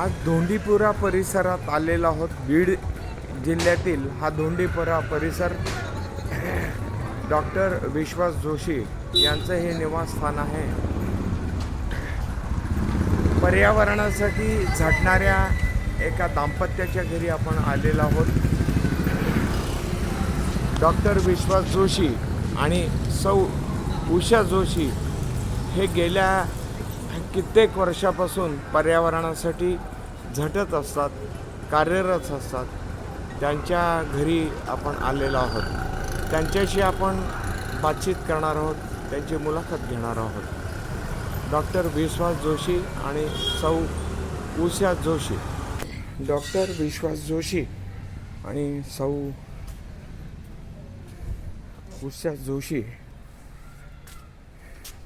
आज धोंडीपुरा परिसरात आलेलो आहोत. बीड जिल्ह्यातील हा धोंडीपुरा परिसर डॉक्टर विश्वास जोशी यांचं हे निवासस्थान आहे. पर्यावरणासाठी झटणाऱ्या एका दाम्पत्याच्या घरी आपण आलेलो आहोत. डॉक्टर विश्वास जोशी आणि सौ उषा जोशी हे गेल्या कित्येक वर्षापासून पर्यावरणासाठी झटत असतात कार्यरत असतात. त्यांच्या घरी आपण आलेलो आहोत. त्यांच्याशी आपण बातचीत करणार आहोत त्यांची मुलाखत घेणार आहोत. डॉक्टर विश्वास जोशी आणि सौ उषा जोशी. डॉक्टर विश्वास जोशी आणि सौ उषा जोशी.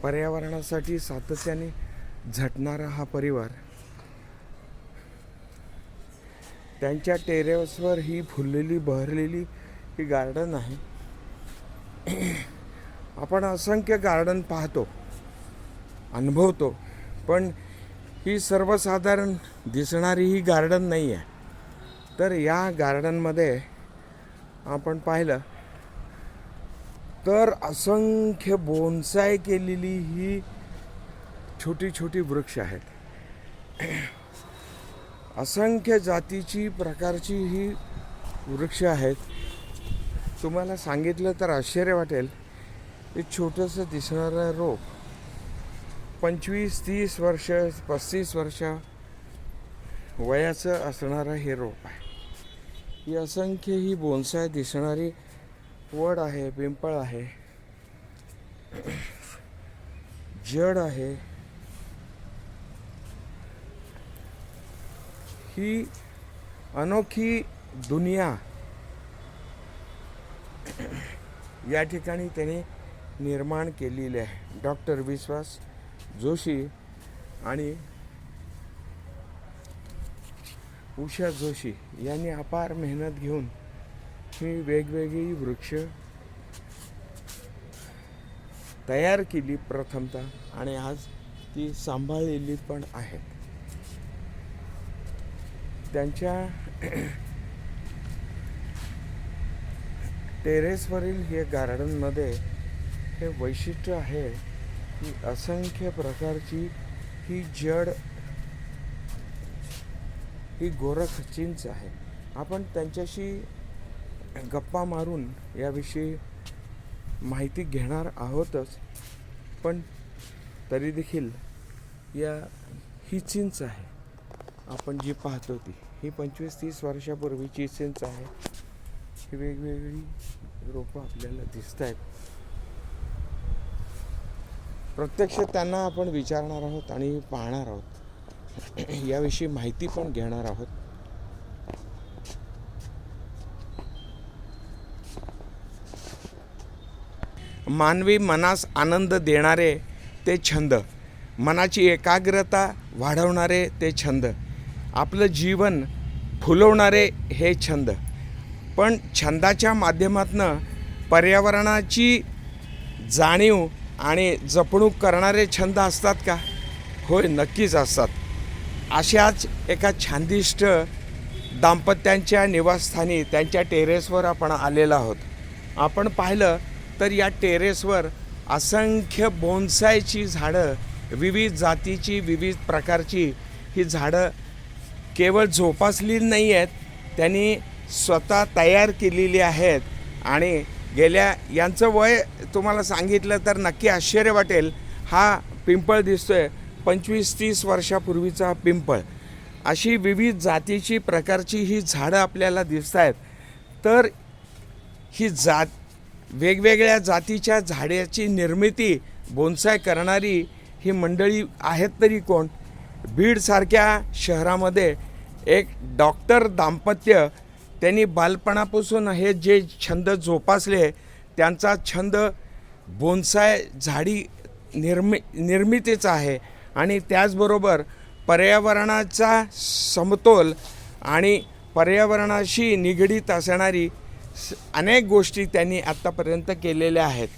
पर्यावरणासाठी सातत्याने झटणारा हा परिवार त्यांच्या टेरेसवर ही फुललेली बहरलेली ही गार्डन आहे. आपण असंख्य गार्डन पाहतो अनुभवतो पण ही सर्वसाधारण दिसणारी ही गार्डन नाही आहे तर या गार्डनमध्ये आपण पाहिलं तर असंख्य बोनसाय केलेली ही छोटी छोटी वृक्ष आहेत. असंख्य जातीची प्रकारची ही वृक्ष आहेत. तुम्हाला सांगितलं तर आश्चर्य वाटेल. की छोटंसं दिसणारं रोप पंचवीस तीस वर्ष पस्तीस वर्ष वयाचं असणारं हे रोप आहे. ही असंख्य ही बोनसाय दिसणारी वड आहे पिंपळ आहे. जड आहे. ही अनोखी दुनिया. या ठिकाणी त्याने निर्माण केलेली आहे. डॉक्टर विश्वास जोशी आणि उषा जोशी यांनी अपार मेहनत घेऊन ही वेगवेगळी वृक्ष तयार केली प्रथमतः आणि आज ती सांभाळलेली पण आहेत. त्यांच्या टेरेसवरील हे गार्डनमध्ये हे वैशिष्ट्य आहे की असंख्य प्रकारची ही जड ही गोरख चिंच आहे. आपण त्यांच्याशी गप्पा मारून याविषयी माहिती घेणार आहोतच पण तरी देखील या ही चिंच आहे. आपण जी पाहतो ती ही पंचवीस तीस वर्षापूर्वीची चिंच आहे. ही वेगवेगळी रोपं आपल्याला दिसत आहेत. प्रत्यक्ष त्यांना आपण विचारणार आहोत आणि पाहणार आहोत. याविषयी माहिती पण घेणार आहोत. मानवी मनास आनंद देणारे ते छंद मनाची एकाग्रता वाढवणारे ते छंद. आपलं जीवन फुलवणारे हे छंद. पण छंदाच्या माध्यमातनं पर्यावरणाची जाणीव आणि जपणूक करणारे छंद असतात का? होय नक्कीच असतात. अशाच एका छानदिष्ट दाम्पत्यांच्या निवासस्थानी त्यांच्या टेरेसवर आपण आलेलो आहोत. आपण पाहिलं तर या टेरेसवर असंख्य बोनसायची झाडं विविध जातीची विविध प्रकारची ही झाडं केवळ जोपासली नाही आहेत त्यांनी स्वतः तयार केलेली आहेत. आणि गेल्या यांचं वय तुम्हाला सांगितलं तर नक्की आश्चर्य वाटेल. हा पिंपळ दिसतोय. पंचवीस तीस वर्षापूर्वीचा पिंपळ. अशी विविध जातीची प्रकारची ही झाडं आपल्याला दिसत आहेत तर ही जात वेगवेगळ्या जातीच्या झाडाची निर्मिती बोनसाय करणारी ही मंडळी आहेत तरी कोण? बीडसारख्या शहरामध्ये एक डॉक्टर दाम्पत्य त्यांनी बालपणापासून हे जे छंद जोपासले त्यांचा छंद बोनसाय झाडी निर्मि निर्मितीचा आहे. आणि त्याचबरोबर पर्यावरणाचा समतोल आणि पर्यावरणाशी निगडीत असणारी स- अनेक गोष्टी त्यांनी आत्तापर्यंत केलेल्या आहेत.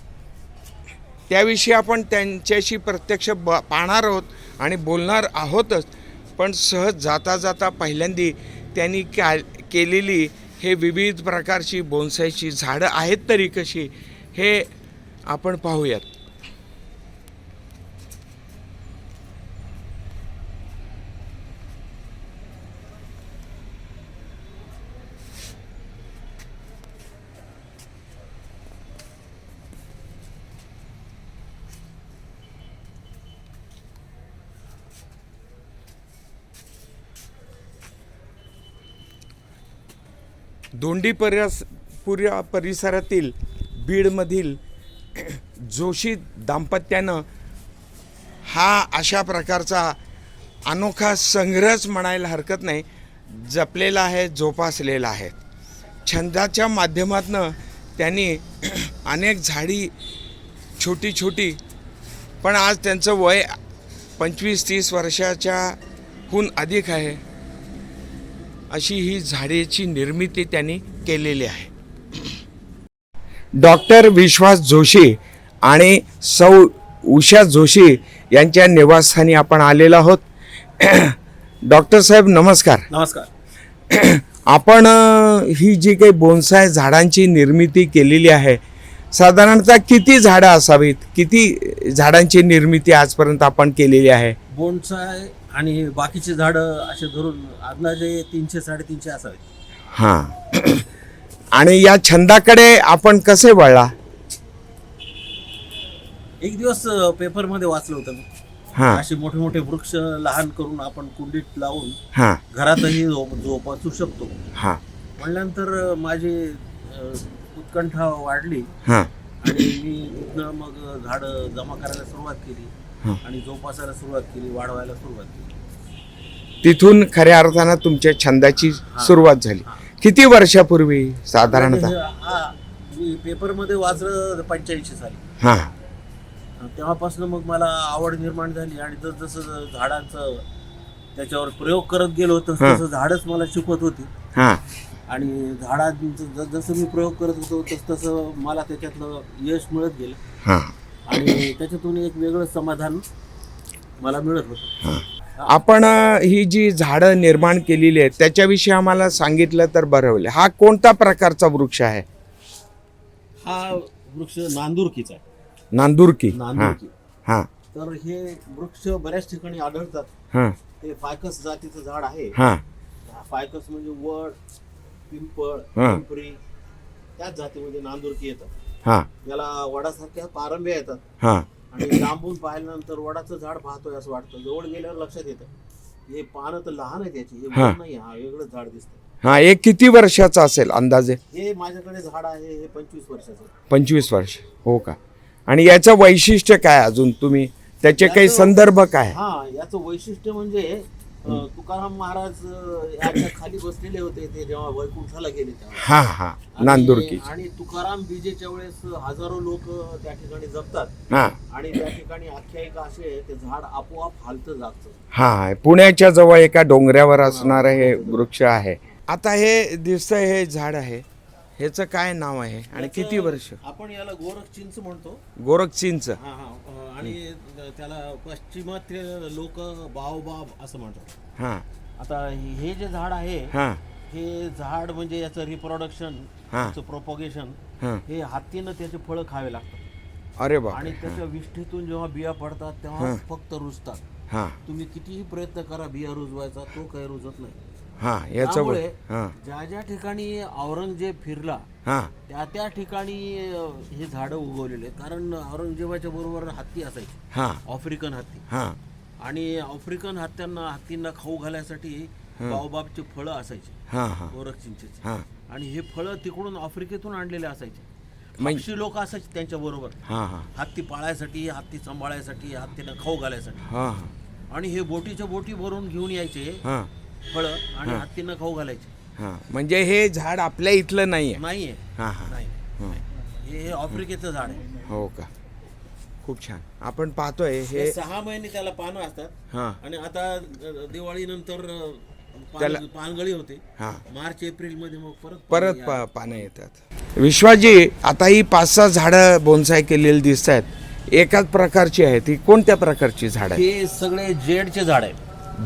त्याविषयी आपण त्यांच्याशी प्रत्यक्ष ब पाहणार आहोत आणि बोलणार आहोतच. पण सहज जाता जाता पहिल्यांदी त्यांनी का केलेली हे विविध प्रकारची बोनसायची झाडं आहेत तरी कशी हे आपण पाहूयात. दोंडी परिस पुऱ्या परिसरातील बीडमधील जोशी दाम्पत्यानं हा अशा प्रकारचा अनोखा संग्रहच म्हणायला हरकत नाही. जपलेला आहे जोपासलेला आहे. छंदाच्या माध्यमातनं त्यांनी अनेक झाडी छोटी छोटी पण आज त्यांचं वय पंचवीस तीस वर्षाच्याहून अधिक आहे. अशी ही झाडेची निर्मिती त्यांनी केलेली आहे. डॉक्टर विश्वास जोशी आणि सौ उषा जोशी यांच्या निवासस्थानी आपण आलेलो आहोत. डॉक्टर साहेब नमस्कार. नमस्कार. आपण ही जी काही बोनसाय झाडांची निर्मिती केलेली आहे साधारणतः किती झाडं असावीत? किती झाडांची निर्मिती आजपर्यंत आपण केलेली आहे? बोनसाय आणि बाकीची झाडं असे धरून अंदाजे तीनशे साडेतीनशे असावेत. हां. आणि या छंदाकडे आपण कसे वळला? एक दिवस पेपरमध्ये वाचलं होतं मी. हां. असे मोठे मोठे वृक्ष लहान करून आपण कुंडीत लावून हां. घरातही जोपासू शकतो. हां. म्हणल्यानंतर माझी अ, उत्कंठा वाढली. हां. आणि मी तिथनं मग झाडं जमा करायला सुरुवात केली. आणि जोपासायला सुरुवात केली वाढवायला सुरुवात केली. तिथून खऱ्या अर्थानं तुमच्या छंदाची सुरुवात झाली. किती वर्षापूर्वी साधारणतः? म्हणजे हा मी पेपरमध्ये वाचलं पंच्याऐंशी साली. हां. तेव्हापासून मग मला आवड निर्माण झाली आणि जस जसं झाडांचं त्याच्यावर प्रयोग करत गेलो तसं. तसं झाडच मला शिकवत होती. हां. आणि झाडांचं जसं मी प्रयोग करत होतो तस तसं मला त्याच्यातलं यश मिळत गेलं. आणि त्याच्यातून एक वेगळं समाधान मला मिळत होतं. आपण ही जी झाडं निर्माण केलेली आहेत त्याच्याविषयी आम्हाला सांगितलं तर बरं होईल. हा कोणता प्रकारचा वृक्ष आहे? हा वृक्ष नांदुरकीचा आहे. नांदुरकी. हां. नांदुरकी. हां. तर हे वृक्ष बऱ्याच ठिकाणी आढळतात. हां. हे फायकस जातीचं झाड आहे. हां फायकस म्हणजे वड पिंपळ हा. पिंपरी त्याच जातीमध्ये नांदुरकी येतात. हां. याला वडासारख्या पारंब्या येतात. हां. आणि लांबून पाहिल्यानंतर वडाचं झाड पाहतोय असं वाटतं. जवळ गेल्यावर लक्षात येतं. हे पानं तर लहान आहे त्याची. हे. वड नाही हा वेगळंच झाड दिसतं हां एक किती वर्षाचा असेल अंदाजे? हे माझ्याकडे झाड आहे हे पंचवीस वर्षाचं. पंचवीस वर्ष. हो का? आणि याचं वैशिष्ट्य काय अजून तुम्ही? त्याचे काही याचं- संदर्भ काय? हा याचं वैशिष्ट्य म्हणजे तुकाराम महाराज याच्या खाली बसलेले होते ते जेव्हा वैकुंठाला गेले तेव्हा. हां हां. नांदुरकी आणि तुकाराम बीजेच्या वेळेस हजारो लोक त्या ठिकाणी जपतात. हां. आणि त्या ठिकाणी आख्यायिका अशी आहे ते झाड आपोआप हालतं जागतं. हां पुण्याच्या जवळ एका डोंगरावर असणारं हे वृक्ष आहे. आता हे दिसतंय हे झाड आहे. ह्याचं काय नाव आहे? आणि किती वर्ष? आपण याला गोरख चिंच म्हणतो. गोरख चिंच. हा हा. अं, आणि त्याला पश्चिमात्य लोक बावबाब असं म्हणतात. हां. आता हे जे झाड आहे हां. हे झाड म्हणजे याचं रिप्रोडक्शन हा. याचं प्रोपोगेशन हां. हे हत्तीनं त्याचे फळं खावे लागतात. अरे बा आणि त्याच्या विष्ठीतून जेव्हा बिया पडतात तेव्हा फक्त रुजतात. हां. तुम्ही कितीही प्रयत्न करा बिया रुजवायचा तो काही रुजत नाही. हां याचं त्यामुळे हां. ज्या ज्या ठिकाणी औरंगजेब फिरला हां. त्या त्या ठिकाणी अं, हे झाडं उगवलेले आहेत. कारण औरंगजेबाच्या बरोबर हत्ती असायची. हां. आफ्रिकन हत्ती. हां. आणि आफ्रिकन हत्यांना हत्तींना खाऊ घालायसाठी बाओबाबची फळं असायची. हां हां. गोरख चिंचेची हां. आणि हे फळं तिकडून आफ्रिकेतून आणलेले असायचे. म्हणजे- पक्षी लोक असायचे त्यांच्या बरोबर. हां हां. हत्ती पाळायसाठी हत्ती सांभाळायसाठी हत्तीला खाऊ घालायसाठी. हां. आणि हे बोटीच्या बोटी भरून घेऊन यायचे. हां. फळं आणि हत्तींना खाऊ घालायचे. हां. म्हणजे हे झाड आपल्या इथलं नाही आहे नाहीये. हां हां. नाही. हां. हे हे आफ्रिकेचं झाड आहे. हो का? खूप छान. आपण पाहतोय हे हे सहा महिने त्याला पानं असतात. हां. आणि आता अ, दिवाळीनंतर अ, पान- त्याला- पानगळी होते. हां. मार्च एप्रिलमध्ये मग परत परत पानं पा पानं येतात. विश्वाजी आता ही पाच सहा झाडं बोनसाय केलेली दिसत आहेत एकाच प्रकारची आहेत ही कोणत्या प्रकारची झाड आहे? हे सगळे जेडचे झाड आहे.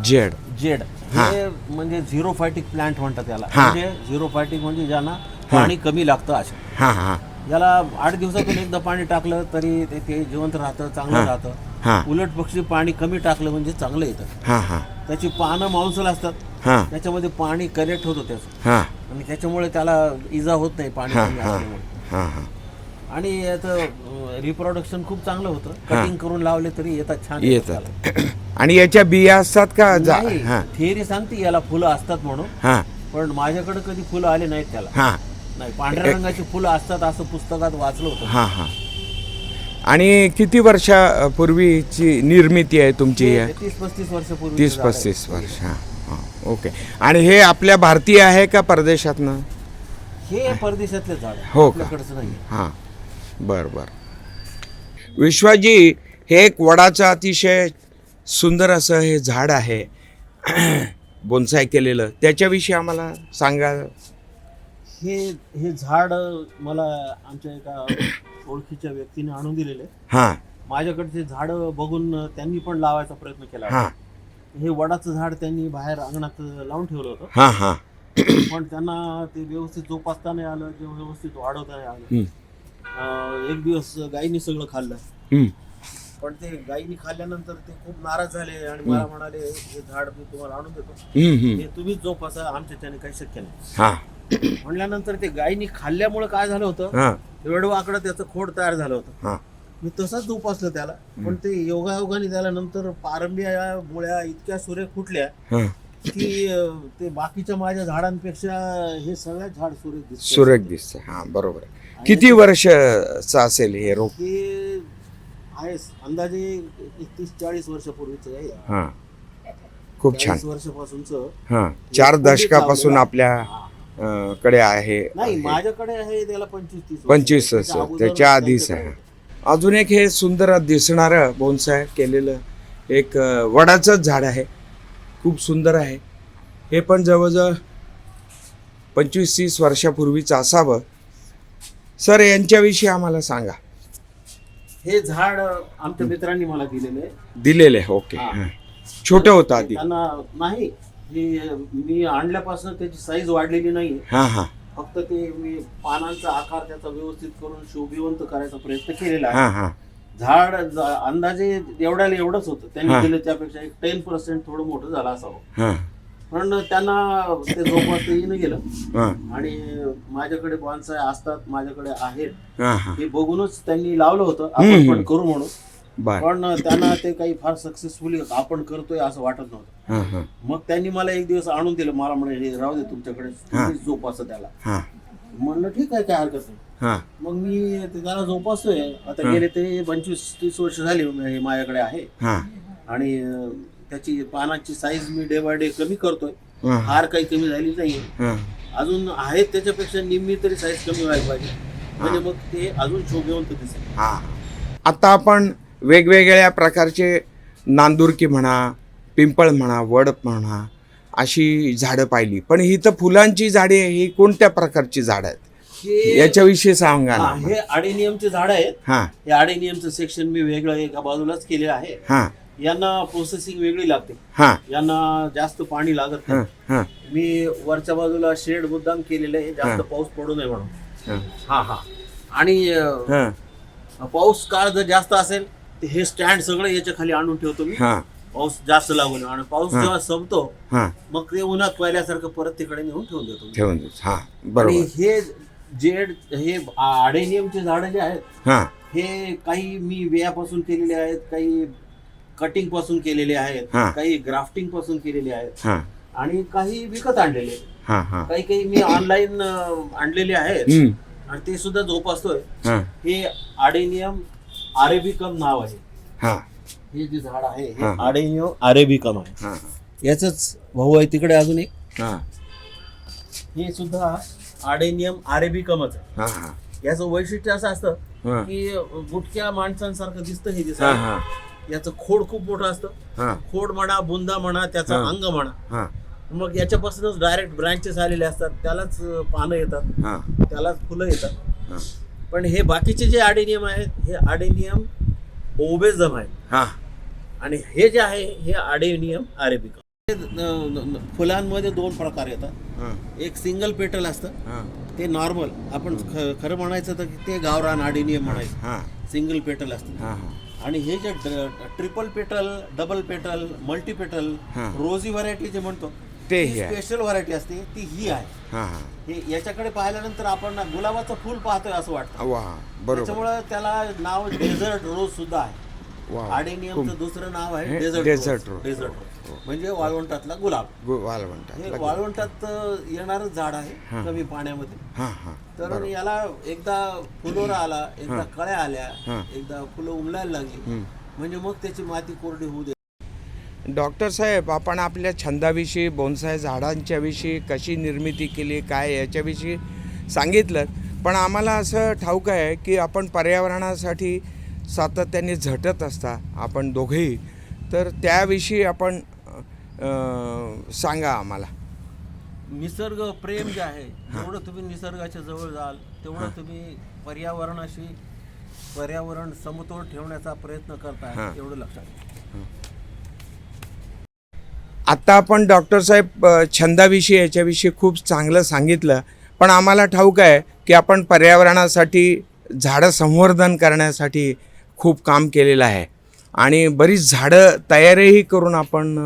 जेड. जेड. हा. म्हणजे झिरो फायटिक प्लांट म्हणतात त्याला. म्हणजे झिरो फायटिक म्हणजे ज्यांना पाणी कमी लागतं असे हां हां याला आठ दिवसातून एकदा पाणी टाकलं तरी ते जिवंत राहतं चांगलं. राहतं. हां. उलट पक्षी पाणी कमी टाकलं म्हणजे चांगलं येतं. त्याची पानं मांसल असतात. हां. त्याच्यामध्ये पाणी कलेक्ट होतं त्याचं. हां. आणि त्याच्यामुळे त्याला इजा होत नाही पाणी कमी असल्यामुळे. आणि याचं रिप्रोडक्शन खूप चांगलं होतं. कटिंग करून लावले तरी येतात छान येतात. आणि याच्या बिया असतात का? जा हां. थिअरी सांगते याला फुलं असतात म्हणून. हां. पण माझ्याकडे कधी फुलं आले नाहीत त्याला. हां. नाही पांढऱ्या रंगाची फुलं असतात असं पुस्तकात वाचलं होतं. हां हां. आणि किती वर्षापूर्वीची निर्मिती आहे तुमची हे तीस पस्तीस वर्षापूर्वी तीस पस्तीस वर्ष हां. हां ओके. आणि हे आपल्या भारतीय आहे का परदेशातनं? हे परदेशातले झाड. हो का? आपल्याकडचं नाही. हां. बर बर. विश्वाजी हे एक वडाचं अतिशय सुंदर असं हे झाड आहे. बोनसाय केलेलं. त्याच्याविषयी आम्हाला सांगा. हे हे झाड मला आमच्या एका ओळखीच्या व्यक्तीने आणून दिलेले. हां. माझ्याकडचे झाड बघून त्यांनी पण लावायचा प्रयत्न केला हां. हे वडाचं झाड त्यांनी बाहेर अंगणात लावून ठेवलं होतं. हां हां. पण त्यांना ते व्यवस्थित जोपासता नाही आलं किंवा व्यवस्थित वाढवता नाही आलं. अं, एक दिवस गाईने सगळं खाल्लं. पण ते गाईने खाल्ल्यानंतर ते खूप नाराज झाले आणि मला म्हणाले हे झाड मी तुम्हाला आणून देतो. हं, तुम्हीच जोपासा आमच्या त्याने काही शक्य नाही. हां. म्हणल्यानंतर ते गायीनी खाल्ल्यामुळे काय झालं होतं? हां. वेडवाकडं त्याचं खोड तयार झालं होतं. हां. मी तसाच जोपासलं त्याला. पण ते योगायोगाने त्याला नंतर पारंब्या मुळ्या इतक्या सुरेख फुटल्या हां. की अं, ते बाकीच्या माझ्या झाडांपेक्षा हे सगळ्यात झाड सुरेख दिसते सुरेख दिसते हां बरोबर आहे. किती वर्षाचं असेल हे रोप ते आहे अंदाजे तीस चाळीस वर्षापूर्वीच आहे. हां. खूप छान. चाळीस वर्षापासूनच हां. चार दशकापासून. आपल्या अं, कडे आहे नाही. माझ्याकडे आहे त्याला पंचवीस तीस वर्ष. पंचवीस त्याच्या वर्ष. अगोदर त्याच्या आधीच आहे. अजून एक हे सुंदर दिसणारं बोनसाय केलेलं एक अं, वडाचंच झाड आहे. खूप सुंदर आहे. हे पण जवळजवळ पंचवीस तीस वर्षापूर्वीचं असावं. सर यांच्याविषयी आम्हाला सांगा. हे झाड आमच्या मित्रांनी मला दिलेलं आहे. दिलेले ओके. हा. हां. छोटं होतं आधी. त्यांना नाही हे मी आणल्यापासून त्याची साईज वाढलेली नाही हां हां. फक्त ते मी पानांचा आकार त्याचा व्यवस्थित करून शोभिवंत करायचा प्रयत्न केलेला आहे. हां हां. झाड ज- अंदाजे एवढ्याला एवढंच होतं. त्यांनी हा. दिलं त्यापेक्षा एक टेन पर्सेंट थोडं मोठं झालं असावं. हां. पण त्यांना ते जोपासता येणं गेलं. हां. आणि माझ्याकडे बॉन्साय असतात माझ्याकडे आहेत. हां हां. हे बघूनच त्यांनी लावलं होतं आपण पण. करू म्हणून. बर. पण त्यांना ते काही फार सक्सेसफुली आपण करतोय असं वाटत नव्हतं. हां हां. मग त्यांनी मला एक दिवस आणून दिलं मला म्हणे हे राहू दे तुमच्याकडे. तुम्हीच जोपासा त्याला. हां. म्हणलं ठीक आहे काय हरकत नाही. हां. मग मी ते त्याला जोपासतोय. आता. गेले ते पंचवीस तीस वर्ष झाली हे माझ्याकडे आहे. हां. आणि अं, त्याची पानाची साईज मी डे बाय डे कमी करतोय. हां. फार काही कमी झाली नाही हां. अजून आहेत त्याच्यापेक्षा निम्मी तरी साईज कमी व्हायला पाहिजे. म्हणजे मग ते अजून शोभेवंत दिसेल. हां. आता आपण वेगवेगळ्या प्रकारचे नांदुरकी म्हणा पिंपळ म्हणा वड म्हणा अशी झाडं पाहिली. पण ही तर फुलांची झाडे ही कोणत्या प्रकारची झाडं आहेत? याच्याविषयी सांगा हा, ना हे आडेनियमचे झाड आहेत. हां. हे आडेनियमचं सेक्शन मी वेगळं एका बाजूलाच केले आहे. हां. यांना प्रोसेसिंग वेगळी लागते. हां. यांना जास्त पाणी लागत नाही. हां मी वरच्या बाजूला शेड मुद्दाम केलेलं आहे जास्त. पाऊस पडू नये म्हणून. हां. हा हा. आणि अं, हां पाऊस काळ जर जास्त असेल तर हे स्टँड सगळं याच्या खाली आणून ठेवतो मी. हां. पाऊस जास्त लागू नये. आणि पाऊस. जेव्हा संपतो हां. मग ते उन्हात पहिल्यासारखं परत तिकडे नेऊन ठेवून देतो मी. ठेवून देऊ हां. आणि बरोबर हे जेड हे आडेनियमचे झाडं जे आहेत हां. हे काही मी वेयापासून केलेले आहेत काही कटिंगपासून केलेले आहेत हा. काही ग्राफ्टिंगपासून केलेले आहेत. हां. आणि काही विकत आणलेले आहेत. हां हां. काही काही मी ऑनलाईन आणलेले आहेत. हम्म, आणि ते सुद्धा जोपासतोय. हां. हे आडेनियम आरेबिकम नाव आहे. हां. हे जे झाड आहे हे हा. आडेनियम आरेबिकम आहे. हां. याच भाऊ आहे तिकडे अजून एक. हां. हे सुद्धा आडेनियम आरेबिकमच आहे. हां हां. याचं वैशिष्ट्य असं असतं हां. की गुटक्या माणसांसारखं दिसतं हे हां दिसत हां. याचं खोड खूप मोठं असतं. खोड म्हणा बुंदा म्हणा त्याचं. अंग म्हणा. हां. मग याच्यापासूनच डायरेक्ट ब्रँचेस आलेले असतात. त्यालाच पानं येतात. त्यालाच फुलं येतात. पण हे बाकीचे जे आडेनियम आहेत हे आडेनियम ओबेझम आहे आणि हे जे आहे हे आडेनियम अरेबिका. फुलांमध्ये दोन प्रकार येतात. हां. एक सिंगल पेटल असतं. हां. ते नॉर्मल आपण खरं म्हणायचं तर ते गावरान आडिनियम म्हणायचं. सिंगल पेटल असतं. आणि हे जे triple petal double petal multi petal हा. रोजी व्हरायटी जे म्हणतो ते ही आहे. स्पेशल व्हरायटी असते ती ही आहे. हां हां. हे याच्याकडे पाहिल्यानंतर आपण ना गुलाबाचं फुल पाहतोय असं वाटतं. वा बरोबर. त्याच्यामुळे त्याला नाव डेझर्ट रोज सुद्धा आहे. वा आडेनियमचं दुसरं नाव हे आहे desert rose rose. Desert rose म्हणजे वाळवंटातला गुलाब. गु- हे वाळवंटात वाळवंटात येणारं झाड हा. आहे कमी पाण्यामध्ये. हां हां. तर याला एकदा फुलोरा आला एकदा कळ्या आल्या हा. एकदा फुलं उमलायला लागली. म्हणजे मग त्याची माती कोरडी होऊ दे. डॉक्टर साहेब आपण आपल्या छंदाविषयी बोनसाय झाडांच्या विषयी कशी निर्मिती केली काय याच्याविषयी सांगितलं. पण आम्हाला असं ठाऊक आहे की आपण पर्यावरणासाठी सातत्याने झटत असता आपण दोघेही. तर त्याविषयी आपण सांगा आम्हाला. निसर्ग प्रेम जे आहे जेवढं तुम्ही निसर्गाच्या जवळ जाल तेवढं तुम्ही पर्यावरणाशी पर्यावरण समतोल ठेवण्याचा प्रयत्न करताय हा. एवढं लक्षात घ्या. आत्ता आपण डॉक्टर साहेब अ, छंदाविषयी याच्याविषयी खूप चांगलं सांगितलं पण आम्हाला ठाऊक आहे की आपण पर्यावरणासाठी झाडं संवर्धन करण्यासाठी खूप काम केलेलं आहे. आणि बरीच झाडं तयारही करून आपण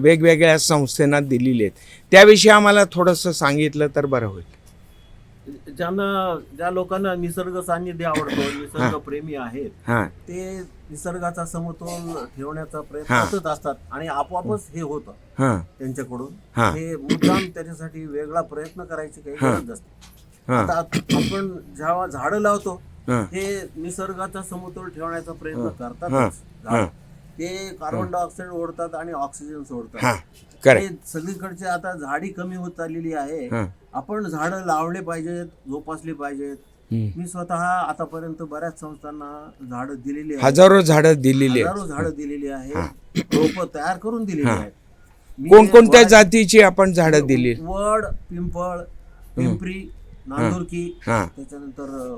वेगवेगळ्या संस्थेना दिलेली आहेत. त्याविषयी आम्हाला थोडंसं सांगितलं तर बरं होईल. ज्यांना ज्या लोकांना निसर्ग सान्निध्य आवडतो निसर्ग प्रेमी आहेत ते निसर्गाचा समतोल ठेवण्याचा प्रयत्न. करत असतात आणि आपोआपच हे होतं त्यांच्याकडून. हा. मुद्दाम त्याच्यासाठी वेगळा प्रयत्न करायची काही. गरज आता आपण जेव्हा झाडं लावतो हां. निसर्गाचा समतोल ठेवण्याचा प्रयत्न. करतात ते कार्बन डायऑक्साईड ओढतात आणि ऑक्सिजन सोडतात. हां. हे सगळीकडचे आता झाडी कमी होत चाललेली आहे. आपण झाडं लावले पाहिजेत जोपासली पाहिजेत. मी स्वतः आतापर्यंत बऱ्याच संस्थांना झाडं दिलेली हजारो झाडं दिलेली हजारो झाडं दिलेली आहेत. रोप तयार करून दिलेली हा. मी कोणकोणत्या जातीची आपण झाडं दिली? वड पिंपळ पिंपरी नांदुरकी त्याच्यानंतर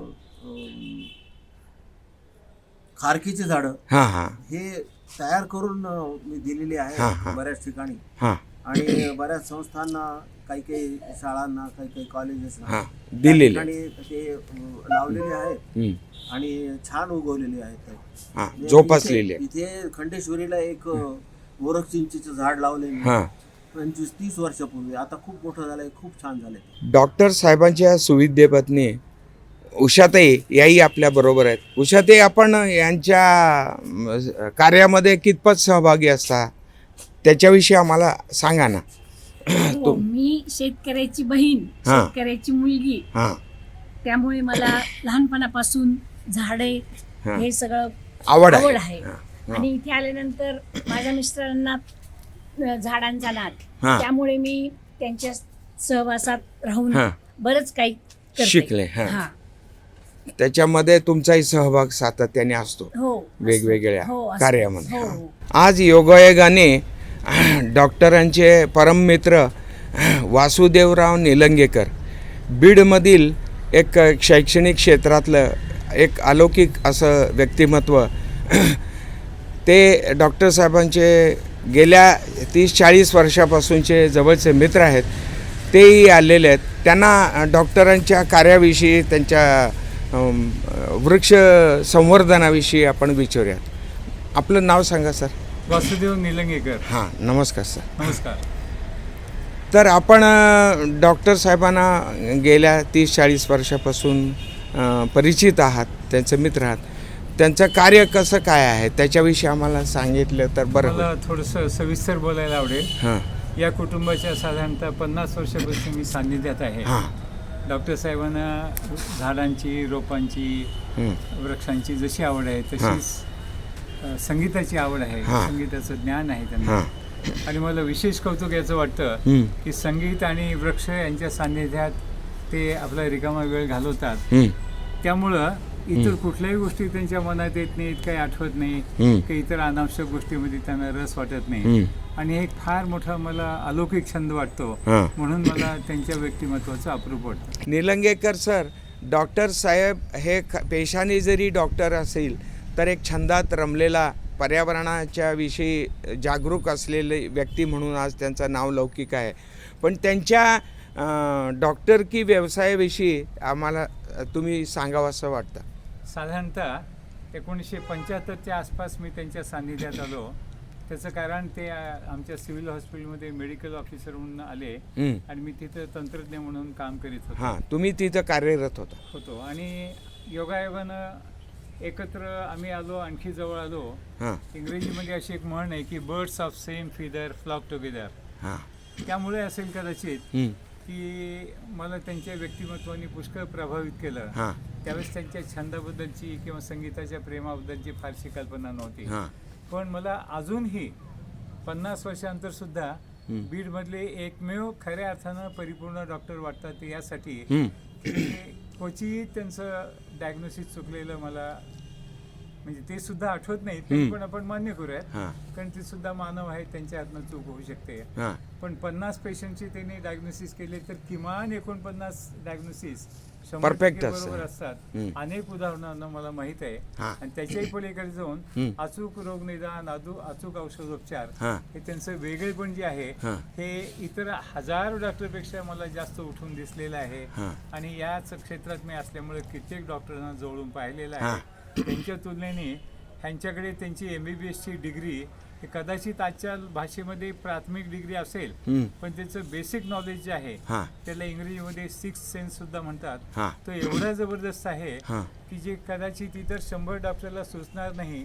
खारकीची झाडं हां हां. हे तयार करून मी दिलेली हा, हा. आहे बऱ्याच ठिकाणी. हां. आणि बऱ्याच संस्थांना काही काही शाळांना काही काही कॉलेजेसना हां. दिलेली आणि ते अं, लावलेले आहेत. हम्म. आणि छान उगवलेली आहेत ते. हां. म्हणजे जोपासलेली इथे इथे खंडेश्वरीला एक अं, मोरग चिंचेचं झाड लावले हां. पंचवीस तीस वर्षापूर्वी. आता खूप मोठं झालंय खूप छान झालंय डॉक्टर साहेबांच्या सुविद्य पत्नी उषाताई याही आपल्या बरोबर आहेत उषाताई आपण यांच्या कार्यामध्ये कितपत सहभागी असता त्याच्याविषयी आम्हाला सांगा ना हो मी शेतकऱ्याची बहीण हा. शेतकऱ्याची मुलगी हां त्यामुळे मला लहानपणापासून झाडे हा. हे सगळं आवड आवड आहे आहे हा. आणि इथे आल्यानंतर माझ्या मिस्टरांना अ, झाडांचा नाद हा. त्यामुळे मी त्यांच्या सहवासात राहून हा. बरंच काही करते. शिकले, हा. हा त्याच्यामध्ये तुमचाही सहभाग सातत्याने असतो. हो वेगवेगळ्या हो. कार्यामध्ये. हो. आज योगायोगाने डॉक्टरांचे परममित्र वासुदेवराव निलंगेकर बीडमधील एक शैक्षणिक क्षेत्रातलं एक अलौकिक असं व्यक्तिमत्व ते डॉक्टर साहेबांचे गेल्या तीस चाळीस वर्षापासूनचे जवळचे मित्र आहेत. तेही आलेले आहेत. त्यांना डॉक्टरांच्या कार्याविषयी त्यांच्या वृक्ष संवर्धनाविषयी आपण विचारूयात. आपलं नाव सांगा सर. वासुदेव निलंगेकर. हां नमस्कार सर. नमस्कार. तर आपण डॉक्टर साहेबांना गेल्या तीस चाळीस वर्षापासून परिचित आहात त्यांचे मित्र आहात. त्यांचं कार्य कसं काय आहे? त्याच्याविषयी आम्हाला सांगितलं तर बरं मला थोडंसं सविस्तर बोलायला आवडेल. हां. या कुटुंबाच्या साधारणतः पन्नास वर्षापासून मी सान्निध्यात आहे. हां. डॉक्टर साहेबांना झाडांची रोपांची वृक्षांची जशी आवड आहे. तशीच संगीताची आवड आहे. संगीताचं ज्ञान आहे त्यांना. आणि मला विशेष कौतुक याचं वाटतं की संगीत आणि वृक्ष यांच्या सान्निध्यात ते आपला रिकामा वेळ घालवतात. त्यामुळं इतर कुठल्याही गोष्टी त्यांच्या मनात येत नाहीत काही आठवत नाही काही इतर अनावश्यक गोष्टीमध्ये त्यांना रस वाटत नाही. आणि एक फार मोठा मला अलौकिक छंद वाटतो. म्हणून मला त्यांच्या व्यक्तिमत्वाचं अप्रूप वाटतं. निलंगेकर सर डॉक्टर साहेब हे ख- पेशाने जरी डॉक्टर असेल तर एक छंदात रमलेला पर्यावरणाच्या विषयी जागरूक असलेले व्यक्ती म्हणून आज त्यांचं नाव लौकिक आहे. पण त्यांच्या डॉक्टर की व्यवसायाविषयी आम्हाला तुम्ही सांगावं असं वाटतं? साधारणतः एकोणीसशे पंच्याहत्तरच्या आसपास मी त्यांच्या सान्निध्यात आलो. त्याचं कारण ते आमच्या सिव्हिल हॉस्पिटलमध्ये मेडिकल ऑफिसर म्हणून आले. आणि मी तिथं तंत्रज्ञ म्हणून काम करीत होतो. हां तुम्ही तिथं कार्यरत होता. होतो. आणि योगायोगानं एकत्र आम्ही आलो आणखी जवळ आलो. इंग्रजीमध्ये अशी एक म्हण आहे की birds of same feather flock together त्यामुळे असेल कदाचित. की मला त्यांच्या व्यक्तिमत्वाने पुष्कळ प्रभावित केलं. त्यावेळेस त्यांच्या छंदाबद्दलची किंवा संगीताच्या प्रेमाबद्दलची फारशी कल्पना नव्हती. पण मला अजूनही पन्नास वर्षांतर सुद्धा हं. बीडमधले एकमेव खऱ्या अर्थानं परिपूर्ण डॉक्टर वाटतात यासाठी. क्वचित त्यांचं डायग्नोसिस चुकलेलं मला म्हणजे ते सुद्धा आठवत नाही. पण आपण मान्य करूयात. हां. कारण ते सुद्धा मानव आहेत त्यांच्या हातनं चूक होऊ शकते. पण पन्नास पेशंटचे त्यांनी डायग्नोसिस केले तर किमान एकोणपन्नास डायग्नोसिस शंभर Perfect टक्के असतं. बरोबर असतात हम्म. अनेक उदाहरणांना मला माहीत आहे हां. आणि त्याच्याही पलीकडे जाऊन. अचूक रोग निदान अदू अचूक औषधोपचार हां हे त्यांचं वेगळेपण जे आहे हां. हे इतर हजारो डॉक्टरपेक्षा मला जास्त उठून दिसलेलं आहे हां. आणि याच क्षेत्रात मी असल्यामुळे कित्येक डॉक्टरांना जवळून पाहिलेलं. आहे त्यांच्या तुलनेने ह्यांच्याकडे त्यांची एम बी बी एसची डिग्री कदाचित आजच्या भाषेमध्ये प्राथमिक डिग्री असेल. पण त्याचं बेसिक नॉलेज जे आहे त्याला इंग्रजीमध्ये सिक्स सेन्स सुद्धा म्हणतात. तो एवढा जबरदस्त आहे की जे कदाचित इतर शंभर डॉक्टरला सुचणार नाही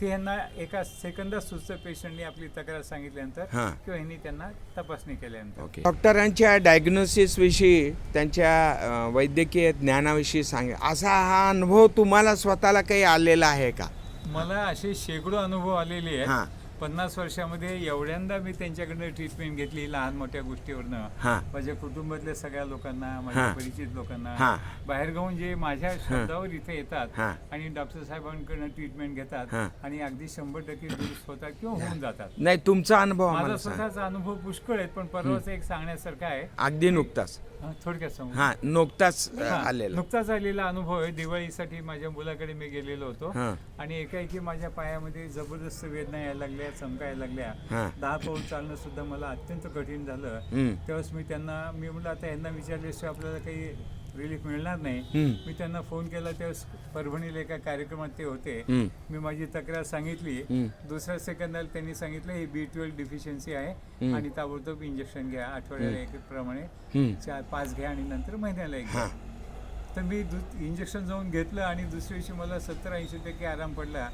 ते यांना एका सेकंदात सुचतं पेशंटने आपली तक्रार सांगितल्यानंतर. किंवा यांनी त्यांना तपासणी केल्यानंतर. डॉक्टरांच्या डायग्नोसिसविषयी त्यांच्या अं, वैद्यकीय ज्ञानाविषयी सांगा असा हा अनुभव तुम्हाला स्वतःला काही आलेला आहे का? मला असे शेकडो अनुभव आलेले. आहेत. पन्नास वर्षामध्ये एवढ्यांदा मी त्यांच्याकडनं ट्रीटमेंट घेतली लहान मोठ्या गोष्टीवरनं. हां. माझ्या कुटुंबातल्या सगळ्या लोकांना माझ्या हां. परिचित लोकांना. हां. बाहेर गाऊन जे माझ्या शब्दावर इथे येतात हां. आणि डॉक्टर साहेबांकडनं ट्रीटमेंट घेतात हां. आणि अगदी शंभर टक्के दुरुस्त होतात किंवा होऊन जातात. नाही तुमचा अनुभव माझा आम्हाला सांगा. स्वतःचा अनुभव पुष्कळ आहेत पण परवाच एक सांगण्यासारखा आहे. अगदी नुकताच. हं, थोडक्यात सांगू. हां नुकताच अं, हां, आलेला. नुकताच आलेला अनुभव आहे. दिवाळीसाठी माझ्या मुलाकडे मी गेलेलो होतो. हां. आणि एकाएकी माझ्या पायामध्ये जबरदस्त वेदना यायला लागल्या. चमकायला लागल्या हां दहा पाऊल चालणं सुद्धा मला अत्यंत कठीण झालं. त्यावेळेस मी त्यांना मी म्हटलं आता यांना विचारल्याशिवाय आपल्याला काही रिलीफ मिळणार नाही. मी त्यांना फोन केला त्यावेळेस परभणीला एका कार्यक्रमात ते होते. मी माझी तक्रार सांगितली. दुसऱ्या सेकंदाला त्यांनी सांगितलं ही बी ट्वेल्व डिफिशियन्सी आहे. आणि ताबडतोब इंजेक्शन घ्या आठवड्याला एक प्रमाणे. चार पाच घ्या आणि नंतर महिन्याला एक घ्या. तर मी इंजेक्शन जाऊन घेतलं आणि दुसऱ्या दिवशी मला सत्तर ऐंशी टक्के आराम पडला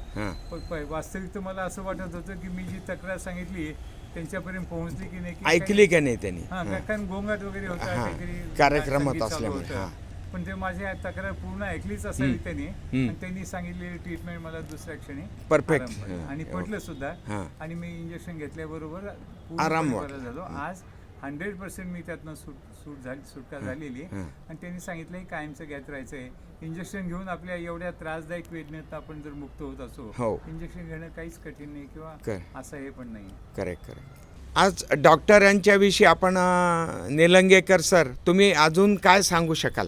पण वास्तविक तर मला असं वाटत होतं की मी जी तक्रार सांगितली त्यांच्यापर्यंत पोहोचली की नाही ऐकली का नाही त्यांनी. कारण गोंगाट वगैरे होता. काहीतरी कार्यक्रमात असल्यामुळे, होतं. पण ते माझी तक्रार पूर्ण ऐकलीच असावी. त्यांनी. आणि त्यांनी सांगितलेली ट्रीटमेंट मला दुसऱ्या क्षणी. हां. आणि पटलं सुद्धा हां. आणि मी इंजेक्शन घेतल्याबरोबर आराम. झालो आज हंड्रेड पर्सेंट मी त्यातनं सूट सूट झाली सुटका झालेली हां. आणि त्यांनी सांगितलं की कायमचं घेत राहायचं आहे इंजेक्शन घेऊन आपल्या एवढ्या त्रासदायक वेदनेत आपण जर मुक्त होत असो हो. इंजेक्शन घेणं काहीच कठीण नाही किंवा. असं हे पण नाही करेक्ट करेक्ट आज डॉक्टरांच्या विषयी आपण निलंगेकर सर तुम्ही अजून काय सांगू शकाल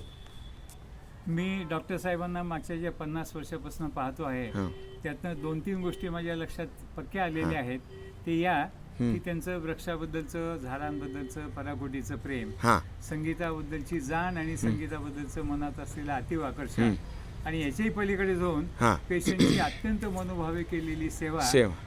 मी डॉक्टर साहेबांना मागच्या ज्या पन्नास वर्षापासून पाहतो आहे हां. त्यातनं दोन तीन गोष्टी माझ्या लक्षात पक्क्या आलेल्या आहेत ते या हं. की त्यांचं वृक्षाबद्दलचं झाडांबद्दलचं पराकोटीचं प्रेम हां संगीताबद्दलची जाण आणि संगीताबद्दलचं मनात असलेलं अतीव. आकर्षण आणि याच्याही पलीकडे जाऊन पेशंटची अत्यंत मनोभावे केलेली सेवा.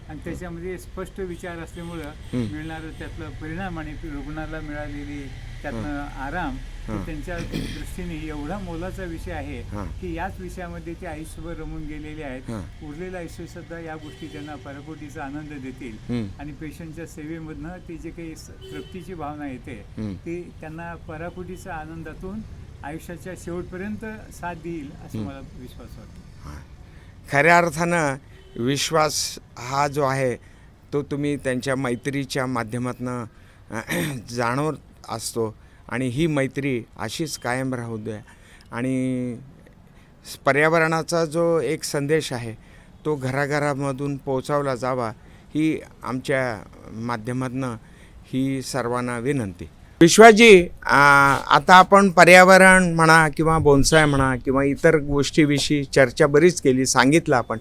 आणि त्याच्यामध्ये स्पष्ट विचार असल्यामुळं. मिळणारं त्यातलं परिणाम आणि रुग्णाला मिळालेली त्यातनं आराम. त्यांच्या दृष्टीने एवढा मोलाचा विषय आहे. की याच विषयामध्ये ते आयुष्यभर रमून गेलेले आहेत. उरलेलं आयुष्य सुद्धा या गोष्टी त्यांना पराकोटीचा आनंद देतील. आणि पेशंटच्या सेवेमधनं ती जे काही तृप्तीची भावना येते. ती त्यांना पराकोटीच्या आनंदातून आयुष्याच्या शेवटपर्यंत साथ देईल असं मला विश्वास वाटतो खऱ्या अर्थानं विश्वास हा जो आहे तो तुम्ही त्यांच्या मैत्रीच्या माध्यमातून जाणवत असतो. आणि ही मैत्री अशीच कायम राहू द्या. आणि पर्यावरणाचा जो एक संदेश आहे तो घराघरामधून पोहोचवला जावा ही आमच्या माध्यमातून ही सर्वांना विनंती. विश्वाजी आता आपण पर्यावरण म्हणा किंवा बोनसाय म्हणा किंवा इतर गोष्टीविषयी चर्चा बरीच केली सांगितलं आपण.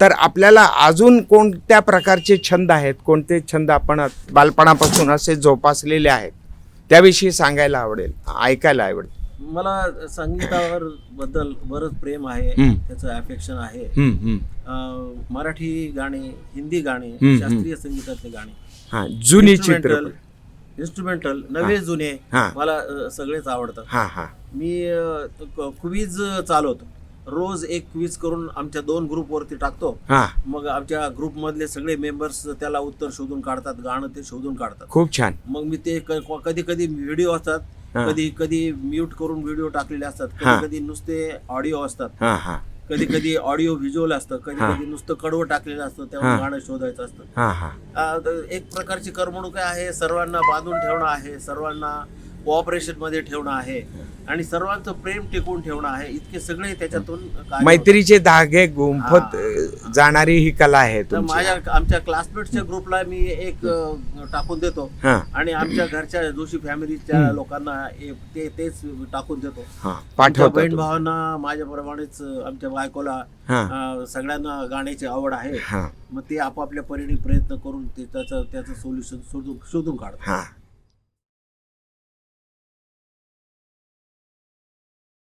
तर आपल्याला अजून कोणत्या प्रकारचे छंद आहेत? कोणते छंद आपण बालपणापासून असे जोपासलेले आहेत? त्याविषयी सांगायला आवडेल ऐकायला आवडेल. मला संगीतावर बद्दल बरंच प्रेम आहे. त्याचं अफेक्शन आहे. मराठी गाणे हिंदी गाणे. शास्त्रीय संगीतातले गाणे. जुनी चित्रपट. इन्स्ट्रुमेंटल नवे जुने. मला सगळेच आवडतात. मी क्विज चालवतो. रोज एक क्विज करून आमच्या दोन ग्रुपवरती टाकतो हा मग आमच्या ग्रुपमधले सगळे मेंबर्स त्याला उत्तर शोधून काढतात गाणं ते शोधून काढतात खूप छान मग मी ते कधी कधी व्हिडिओ असतात हा. कधी कधी म्यूट करून व्हिडिओ टाकलेले असतात हा. कधी कधी नुसते ऑडिओ असतात हा हा कधी कधी ऑडिओ व्हिज्युअल असतं कधी हा. कधी नुसतं कडवं टाकलेलं असतं हा. तेव्हा गाणं शोधायचं असतं हा हा आ, एक प्रकारची करमणूक आहे सर्वांना बांधून ठेवणं आहे सर्वांना कोऑपरेशनमध्ये ठेवणं आहे. आणि सर्वांचं प्रेम टिकवून ठेवणं आहे. इतके सगळे त्याच्यातून. मैत्रीचे धागे गुंफत जाणारी ही कला आहे तर माझ्या आमच्या क्लासमेटच्या ग्रुपला मी एक टाकून देतो. आणि आमच्या घरच्या जोशी फॅमिलीच्या. लोकांना ते तेच टाकून देतो. पाठवतो बहीण. भावांना माझ्याप्रमाणेच आमच्या बायकोला सगळ्यांना गाण्याची आवड आहे. मग ते आपापल्या परीने प्रयत्न करून ते त्याचं त्याचं सोल्युशन शोधून शोधून काढतात.